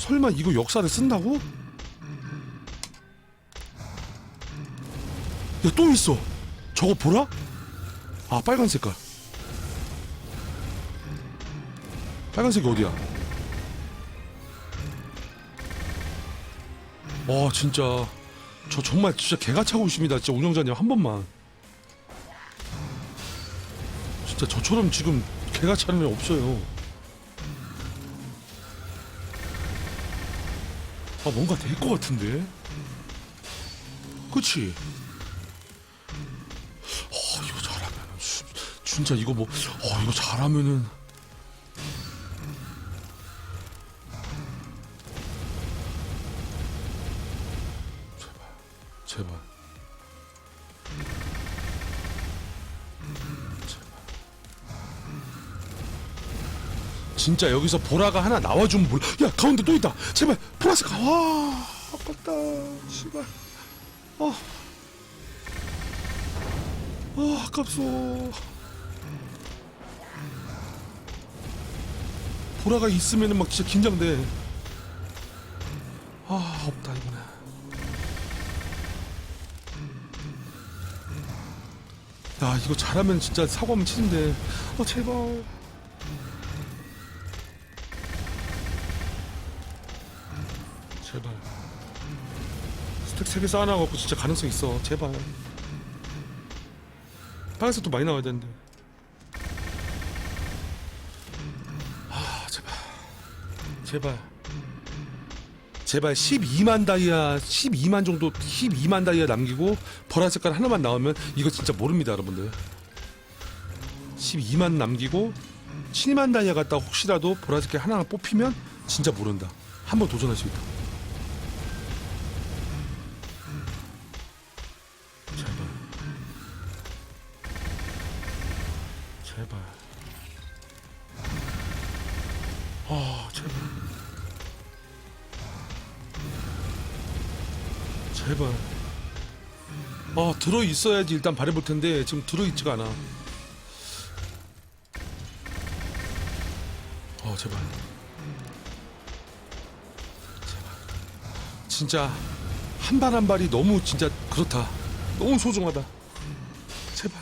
설마 이거 역사를 쓴다고? 야 또 있어 저거 보라? 아 빨간 색깔 빨간색이 어디야? 와 진짜 저 정말 진짜 개가 차고 있습니다 진짜 운영자님 한 번만 진짜 저처럼 지금 개가 차는 애 없어요 아 뭔가 될 것 같은데 그치? 어 이거 잘하면 수- 진짜 이거 뭐 어 이거 잘하면은 진짜 여기서 보라가 하나 나와주면 몰라. 야 가운데 또 있다. 제발 보라색 와 아깝다. 씨발. 어. 아 아깝소. 보라가 있으면은 막 진짜 긴장돼. 아 없다 이번에 야 이거 잘하면 진짜 사과하면 치는데. 어 제발 3개 쌓아놔갖고 진짜 가능성 있어. 제발. 빨간색도 많이 나와야 되는데. 아 제발. 제발. 제발 12만 다이아 12만 정도 12만 다이아 남기고 보라 색깔 하나만 나오면 이거 진짜 모릅니다 여러분들. 12만 남기고 7만 다이아 갔다 혹시라도 보라 색깔 하나 뽑히면 진짜 모른다. 한번 도전할 수 있다 들어 있어야지 일단 바래볼 텐데 지금 들어 있지가 않아. 어 제발. 제발. 진짜 한 발 한 발이 너무 진짜 그렇다. 너무 소중하다. 제발.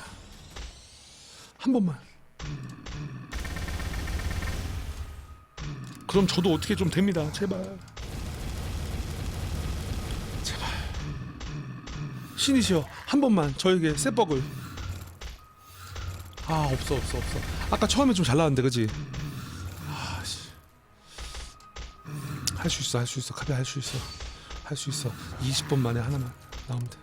한 번만. 그럼 저도 어떻게 좀 됩니다. 제발 신이시여 한 번만 저에게 쇠뻑을. 아 없어 없어 없어. 아까 처음에 좀 잘 나왔는데 그지? 아씨. 할 수 있어 할 수 있어. 카베 할수 있어. 할 수 있어. 20번 만에 하나만 나오면 돼.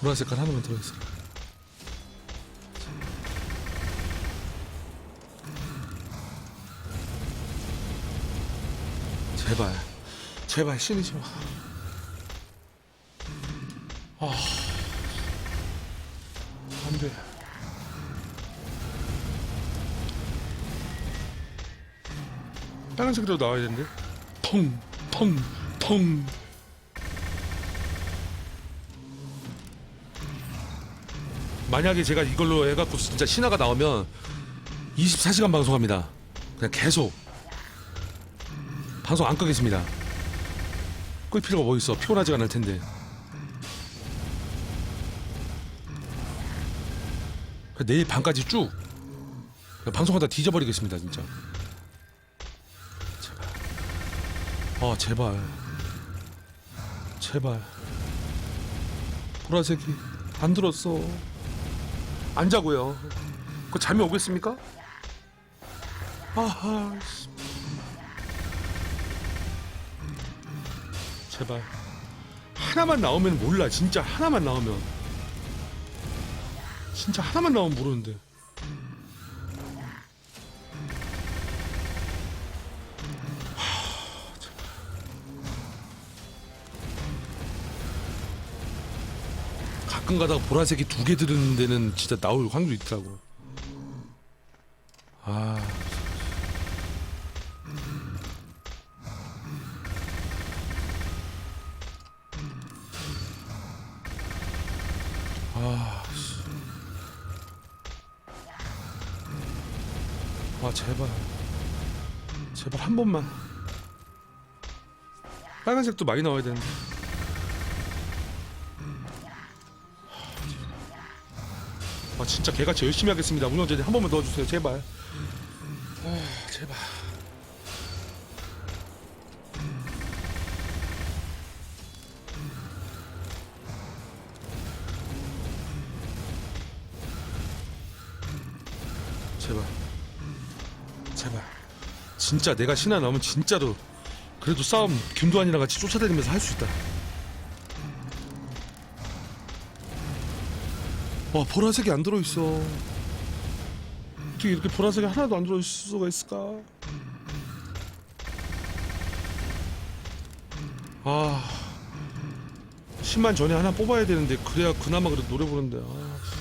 보라 색깔 하나만 들어있어 제발 제발 신이시여 아 안돼. 빨간색으로 나와야 되는데? 통통통 만약에 제가 이걸로 해갖고 진짜 신화가 나오면 24시간 방송합니다. 그냥 계속 방송 안 끄겠습니다. 끌 필요가 뭐 있어? 피곤하지가 않을 텐데. 내일 밤까지 쭉 방송하다 뒤져버리겠습니다 진짜. 제발. 아 제발. 제발. 보라색이 안 들었어. 안 자고요. 그 잠이 오겠습니까? 아하 제발. 하나만 나오면 몰라 진짜 하나만 나오면. 진짜 하나만 나오면 모르는데. 가끔 가다가 보라색이 두 개 들은 데는 진짜 나올 확률이 있더라고 제발. 제발 한 번만. 빨간색도 많이 나와야 되는데. 아 진짜 개같이 열심히 하겠습니다. 운영자님 한 번만 넣어주세요. 제발. 아 제발 제발 진짜 내가 신화 나오면 진짜로 그래도 싸움 김도환이랑 같이 쫓아다니면서 할 수 있다. 와 보라색이 안 들어있어. 어떻게 이렇게 보라색이 하나도 안 들어있을 수가 있을까? 아 10만 전에 하나 뽑아야 되는데 그래야 그나마 그래도 노래 부르는데 아.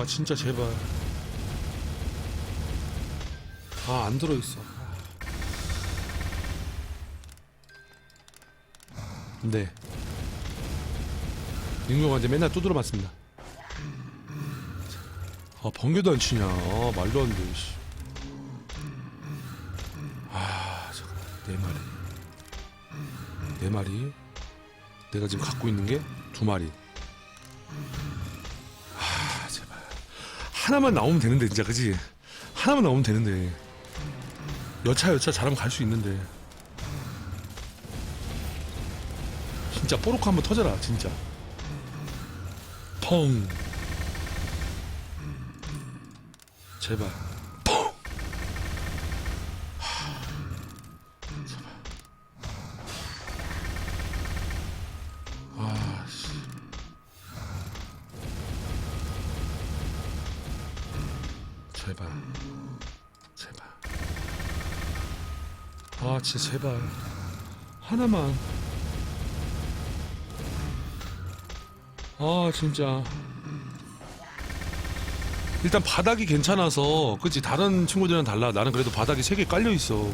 아 진짜 제발. 아 안 들어있어. 네. 이제 맨날 두드려 맞습니다. 아 번개도 안 치냐. 아 말도 안돼 씨. 아 잠깐 네 마리 네 마리 내가 지금 갖고 있는 게 두 마리 하나만 나오면 되는데 진짜. 그지? 하나만 나오면 되는데. 여차 여차 잘하면 갈 수 있는데. 진짜 뽀로코 한번 터져라 진짜. 펑. 제발 진짜 제발 하나만. 아 진짜. 일단 바닥이 괜찮아서 그치? 다른 친구들이랑 달라. 나는 그래도 바닥이 세 개 깔려 있어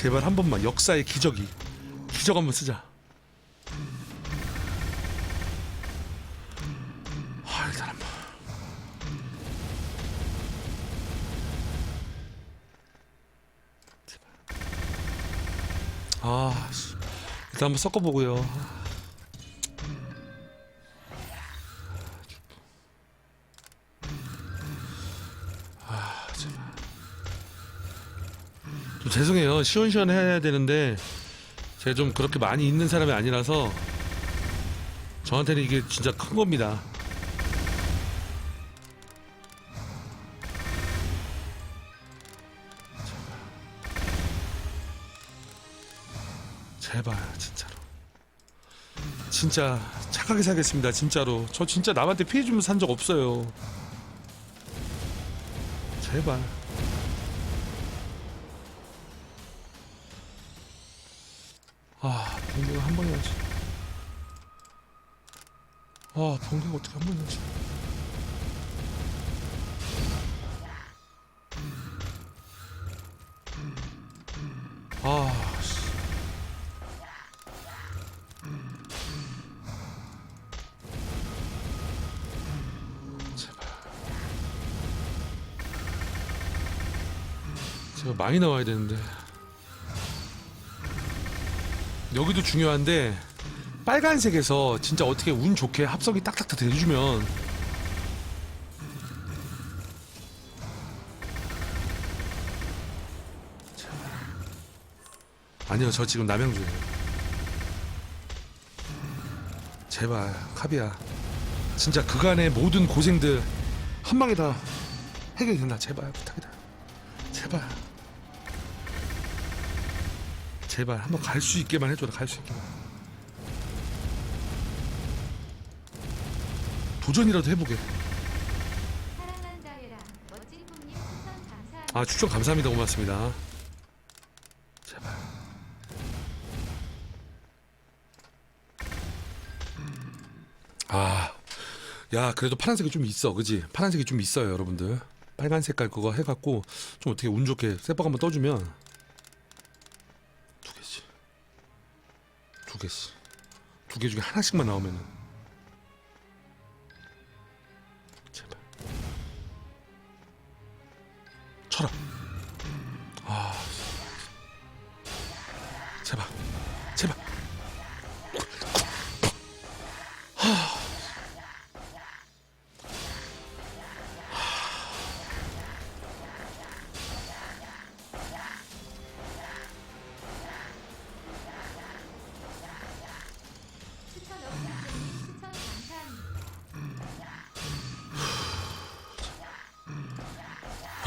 제발 한 번만 역사의 기적이 기적 한번 쓰자. 아 일단 한번 섞어보고요. 죄송해요. 시원시원 해야 되는데 제가 좀 그렇게 많이 있는 사람이 아니라서 저한테는 이게 진짜 큰 겁니다. 제발 진짜로. 진짜 착하게 살겠습니다. 진짜로. 저 진짜 남한테 피해 주면서 산 적 없어요. 제발. 아, 번개가 한 번에 하지. 아, 번개가 어떻게 한 번에 하지. 아, 씨. 제발. 제가 많이 나와야 되는데. 여기도 중요한데 빨간색에서 진짜 어떻게 운 좋게 합성이 딱딱딱 돼주면 아니요 저 지금 남양주예요. 제발 카비야. 진짜 그간의 모든 고생들 한 방에 다 해결이 된다 제발 부탁이다 제발 한번 갈 수 있게만 해줘라 갈 수 있게만. 도전이라도 해보게. 아 추천 감사합니다. 고맙습니다. 제발. 아야 그래도 파란색이 좀 있어. 그지? 파란색이 좀 있어요 여러분들. 빨간 색깔 그거 해갖고 좀 어떻게 운 좋게 세박 한번 떠주면 두 개씩. 두 개 중에 하나씩만 나오면은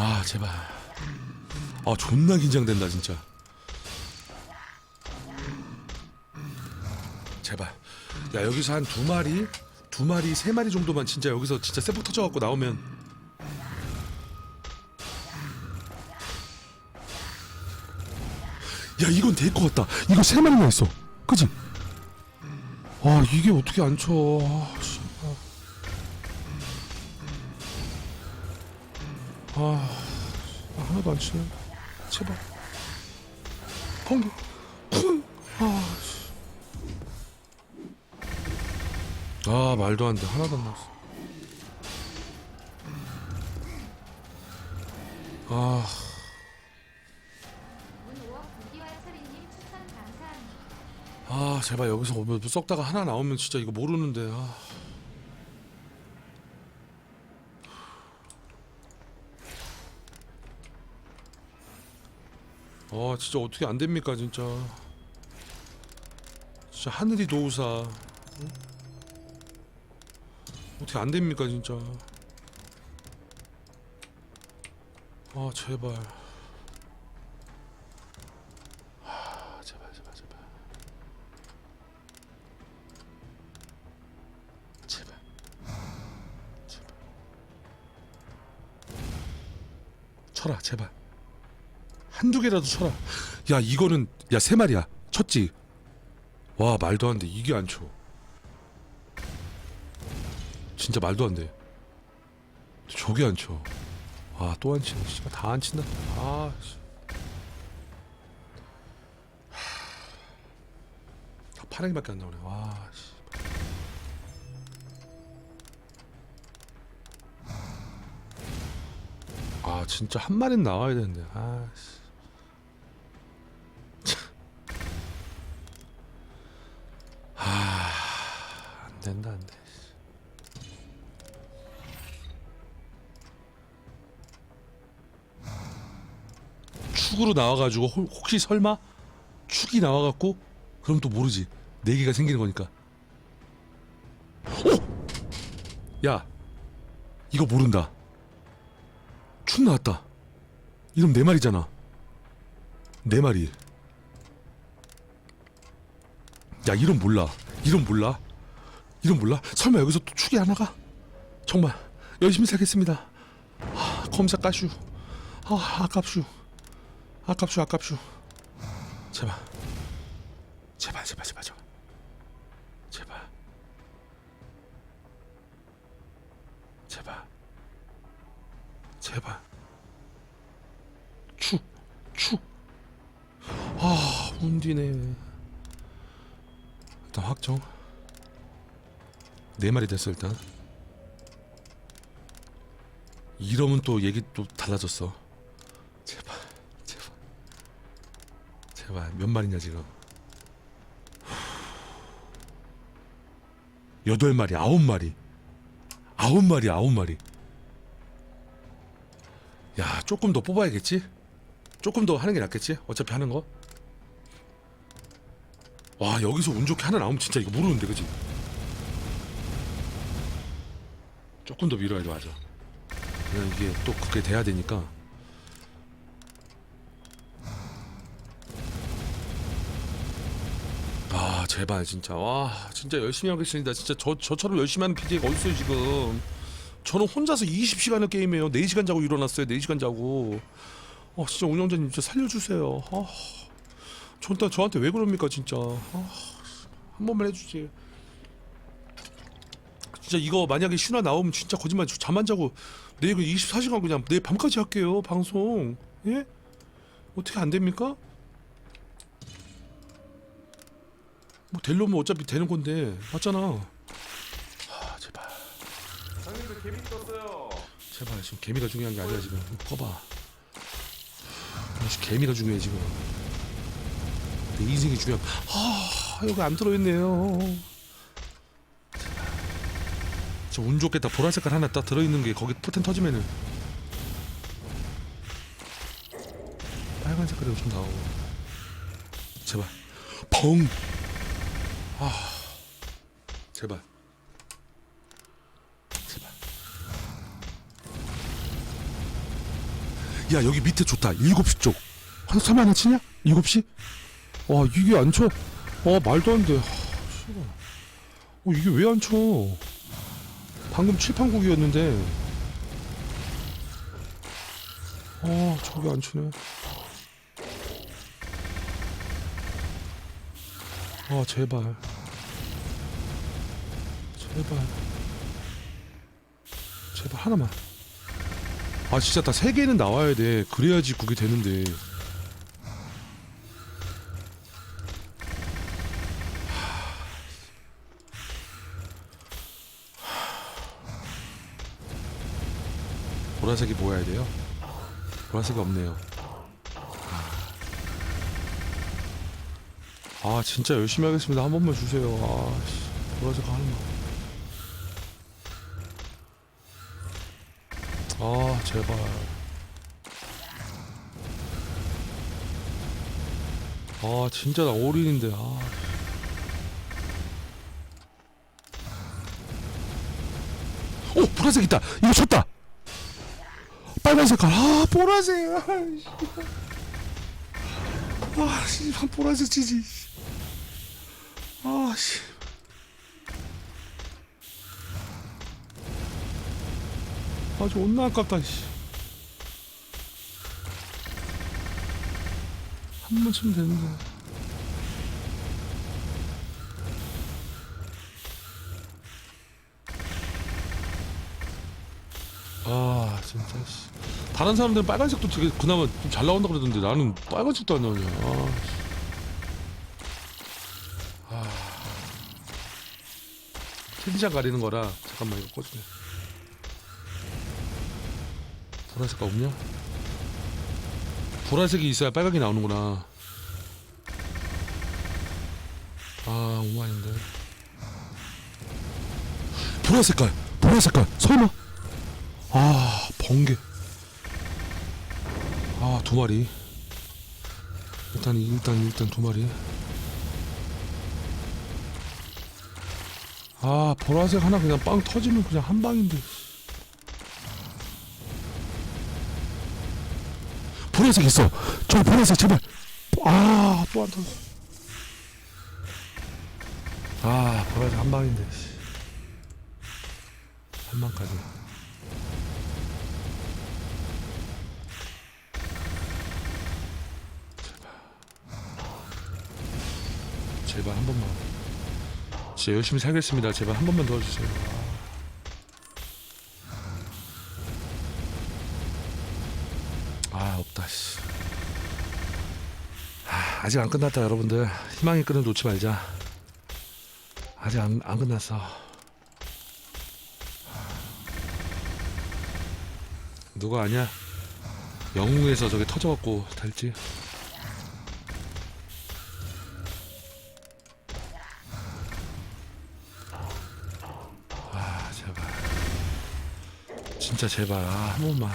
아 제발. 아 존나 긴장된다 진짜. 제발. 야 여기서 한 두 마리 두 마리 세 마리 정도만 진짜 여기서 진짜 세폭 터져갖고 나오면. 야 이건 될 것 같다. 이거 세 마리나 있어. 그지 아 이게 어떻게 안쳐 아, 하나도 안 치네. 제발. 번개. 쿵. 아, 씨. 아, 말도 안 돼. 하나도 안 나왔어. 아. 아, 제발 여기서 오면 썩다가 하나 나오면 진짜 이거 모르는데. 아. 아, 진짜 어떻게 안 됩니까, 진짜. 진짜 하늘이 도우사. 응? 어떻게 안 됩니까, 진짜. 아, 제발. 아, 제발, 제발, 제발. 제발. 제발. 쳐라, 제발. 한두 개라도 쳐라. 야, 이거는 야, 세 마리야. 쳤지. 와, 말도 안 돼. 이게 안 쳐. 진짜 말도 안 돼. 저게 안 쳐. 아, 또안 치네. 씨발 다 안 친다. 아, 파랑이밖에 안 나오네. 와, 씨. 아 진짜 한 마리는 나와야 되는데 아 씨. 아, 안 된다 안 돼. 축으로 나와가지고 혹- 혹시 설마 축이 나와갖고 그럼 또 모르지 네 개가 생기는 거니까. 오! 야, 이거 모른다. 축 나왔다. 이름 네 마리잖아. 네 마리. 야 이름 몰라. 이름 몰라. 이름 몰라. 설마 여기서 또 축이 하나가? 정말 열심히 살겠습니다. 아, 검사 까슈. 아 아깝슈. 아깝슈 아깝슈. 제발. 제발 제발 제발 제발. 제발. 제발. 제발. 축, 축. 아, 운디네. 일단 확정. 네 마리 됐어 일단. 이러면 또 얘기 또 달라졌어. 제발, 제발, 제발 몇 마리냐 지금? 여덟 마리, 아홉 마리, 아홉 마리, 아홉 마리. 야 조금 더 뽑아야겠지? 조금 더 하는 게 낫겠지? 어차피 하는 거. 와 여기서 운 좋게 하나 나오면 진짜 이거 모르는데 그지? 조금 더 밀어야 돼 맞아. 그냥 이게 또 그게 돼야 되니까. 아 제발 진짜. 와 진짜 열심히 하겠습니다. 진짜 저 저처럼 열심히 하는 PD가 어딨어요 지금? 저는 혼자서 20시간을 게임해요. 4시간 자고 일어났어요. 4시간 자고. 어 진짜 운영자님 진짜 살려주세요. 아, 저한테, 저한테 왜 그럽니까 진짜. 아, 한 번만 해주지. 진짜 이거 만약에 신화 나오면 진짜 거짓말 저잠안 자고 내일 24시간 그냥 내일 밤까지 할게요 방송. 예? 어떻게 안 됩니까? 뭐 되려면 어차피 되는 건데. 맞잖아. 아 제발. 형님도 개미 떴어요. 제발 지금 개미가 중요한 게 아니라 지금. 역시 개미가 중요해 지금 내 인생이 중요한 아 여기 안 들어있네요. 저 운 좋겠다 보라 색깔 하나 딱 들어있는 게 거기 포텐 터지면은. 빨간 색깔이 좀 나오고. 제발. 펑! 아, 제발. 제발. 야 여기 밑에 좋다. 7시 쪽. 한, 3만 하나 치냐? 7시? 와 이게 안 쳐? 와 말도 안 돼. 어 이게 왜 안 쳐? 방금 칠판국이었는데. 어 저기 안 치네. 아 제발. 제발. 제발 하나만. 아 진짜 다 세 개는 나와야 돼. 그래야지 국이 되는데 보라색이 모여야 돼요 보라색이 없네요 아 진짜 열심히 하겠습니다 한 번만 주세요 아 씨, 보라색 하나만 아 제발 아 진짜 나 올인인데 아 오! 보라색 있다! 이거 쳤다! 빨간 색깔 아 보라색. 아이씨. 아 씨발 보라색 치지. 아씨. 아주 온나 아깝다 씨. 한번 치면 되는데. 아 진짜 씨. 다른 사람들은 빨간색도 되게 그나마 좀 잘 나온다 그러던데 나는 빨간색도 안 나오냐 아, 씨. 아. 텐션 가리는 거라 잠깐만 이거 꺼주네 보라색깔 없냐? 보라색이 있어야 빨갛게 나오는구나 아 오만인데 보라색깔 보라색깔 설마 아 번개 아 두 마리. 일단 일단 일단 두 마리. 아 보라색 하나 그냥 빵 터지면 그냥 한 방인데. 보라색 있어. 저 보라색 제발. 아 또 안 터져 아 보라색 한 방인데 씨. 한 방까지 제발 한 번만. 진짜 열심히 살겠습니다. 제발 한 번만 도와주세요. 아 없다 씨. 아, 아직 안 끝났다 여러분들. 희망의 끈을 놓지 말자. 아직 안, 안 끝났어. 누가 아냐 영웅에서 저게 터져갖고 달지 진짜 제발. 아, 한 번만.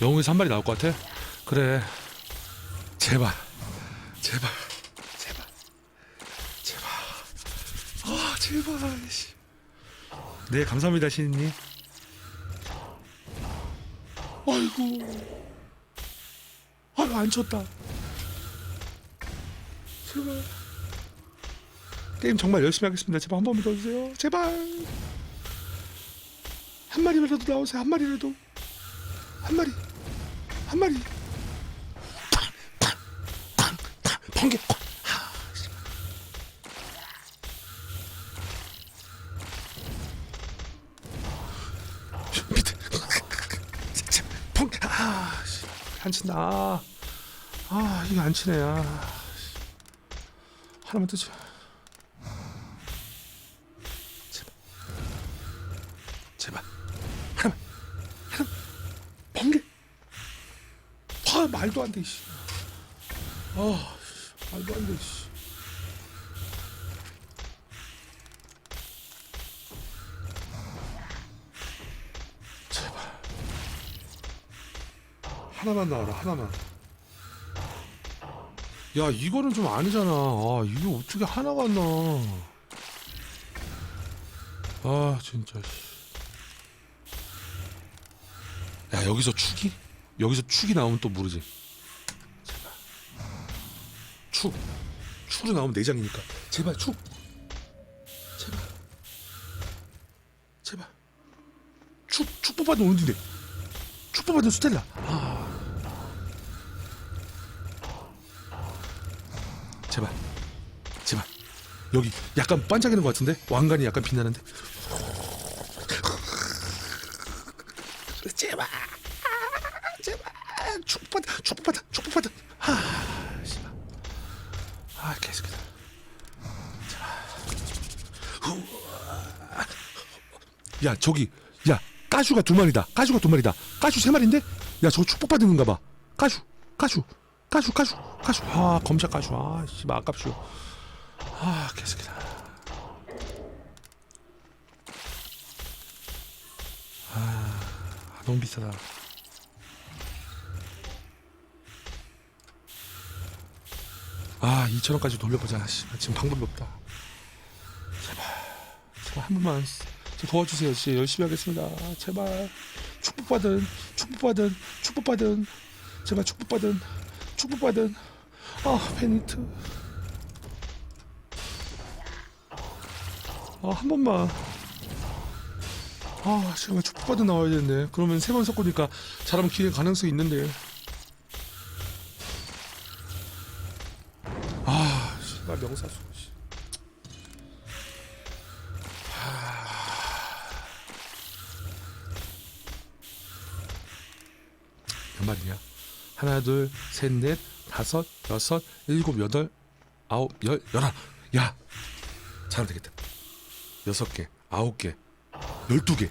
영웅에서 한 마리 나올 것 같아? 그래. 제발. 제발. 제발. 제발. 아 제발. 씨. 네 감사합니다 신님 아이고. 아유 안 쳤다. 제발. 게임 정말 열심히 하겠습니다. 제발 한 번만 더 주세요. 제발. 한 마리라도 나오세요. 한 마리라도. 한 마리. 한 마리. 번개. 안 친다. 아, 아 이게 안 치네. 아. 씨. 하나만 뜨지. 제발. 제발. 하나만. 하나. 번개. 아 말도 안 돼. 씨. 아 씨, 말도 안 돼. 씨. 하나만 나와라. 하나만. 야 이거는 좀 아니잖아. 아 이게 어떻게 하나가 안 나와? 아 진짜. 씨. 야 여기서 축이? 여기서 축이 나오면 또 모르지. 제발. 축. 축으로 나오면 내장이니까. 제발 축. 제발. 제발. 축. 축 뽑아도 오는데. 축 뽑아도 스텔라. 아. 여기 약간 반짝이는 것 같은데? 왕관이 약간 빛나는데? 제발. 제발. 축복받아. 축복받아. 축복받아. 하. 씨발. 아, 계속해서. 야, 저기. 야, 까슈가 두 마리다. 까슈가 두 마리다. 까슈 세 마리인데? 야, 저거 축복받은 건가 봐. 까슈. 까슈. 까슈, 까슈. 까슈. 아, 검사 까슈. 아, 씨발 아깝슈. 아, 계속해서. 아, 너무 비싸다. 아, 2천원까지 돌려보자. 씨, 지금 방법이 없다. 제발, 제발 한 번만 좀 도와주세요. 씨, 열심히 하겠습니다. 제발. 축복받은, 축복받은, 축복받은, 제발 축복받은, 축복받은. 아, 페니트. 아, 한 번만. 아, 제발 축복받은 나와야 되는데. 그러면 세 번 섞으니까 잘하면 기회 가능성이 있는데. 아, 씨발 명사수. 씨. 몇 마리냐? 하나, 둘, 셋, 넷, 다섯, 여섯, 일곱, 여덟, 아홉, 열, 열하. 야, 잘하면 되겠다. 여섯 개, 아홉 개, 열두 개,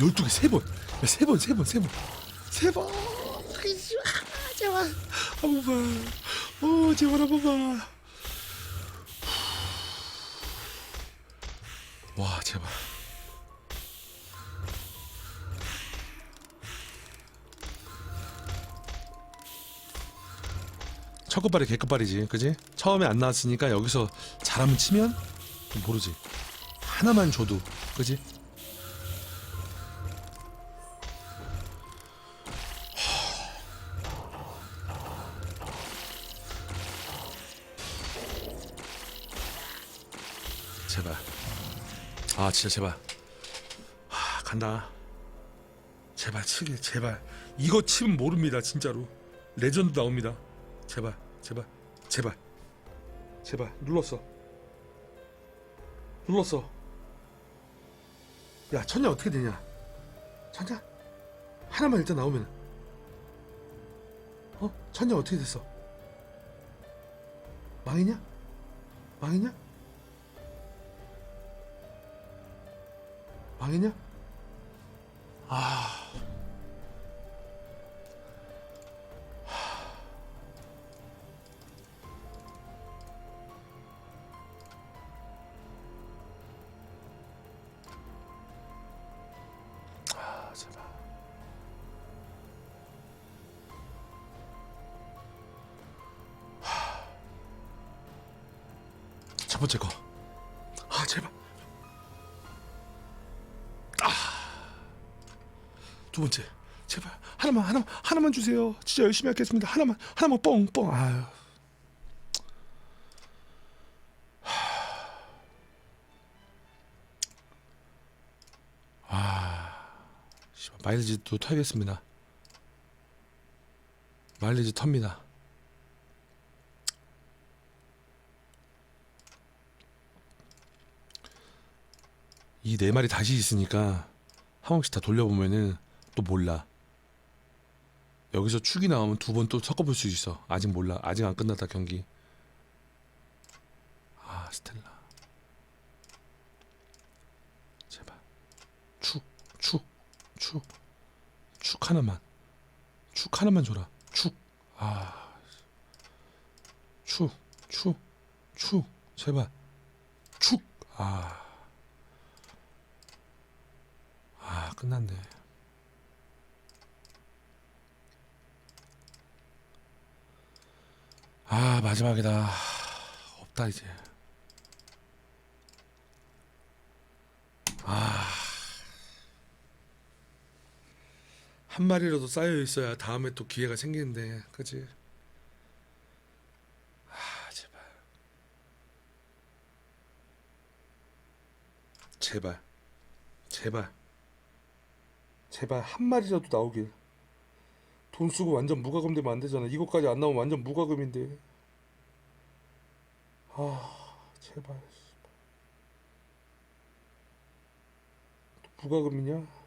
열두 개, 세 번, 야, 세 번, 세 번, 세 번, 세 번. 제발 한 번만, 어, 제발 한 번만. 와, 제발. 첫 끝발이 개끝발이지, 그지? 처음에 안 나왔으니까 여기서 잘하면 치면 좀 모르지. 하나만 줘도, 그지? 제발. 아, 진짜 제발. 하, 간다. 제발 치게, 제발. 이거 치면 모릅니다, 진짜로. 레전드 나옵니다. 제발, 제발, 제발, 제발. 눌렀어. 눌렀어. 야, 천냐 어떻게 되냐? 천냐? 하나만 일단 나오면. 어? 천냐 어떻게 됐어? 망했냐? 망했냐? 망했냐? 아. 아, 두 번째, 제발 하나만 하나만 하나만 주세요. 진짜 열심히 하겠습니다. 하나만 하나만 뻥뻥. 아유. 아, 마일리지도 털겠습니다. 마일리지 텁니다. 이 네 마리 다시 있으니까 한 번씩 다 돌려보면은 또 몰라. 여기서 축이 나오면 두 번 또 섞어볼 수 있어. 아직 몰라. 아직 안 끝났다 경기. 아 스텔라. 제발. 축, 축, 축, 축 하나만. 축 하나만 줘라. 축. 아. 축, 축, 축. 제발. 축. 아. 아 끝났네. 아 마지막이다. 없다 이제. 아. 한 마리라도 쌓여 있어야 다음에 또 기회가 생기는데, 그지? 아 제발. 제발. 제발. 제발 한 마리라도 나오길. 돈 쓰고 완전 무과금 되면 안 되잖아. 이거까지 안 나오면 완전 무과금인데. 아, 제발. 또 무과금이냐?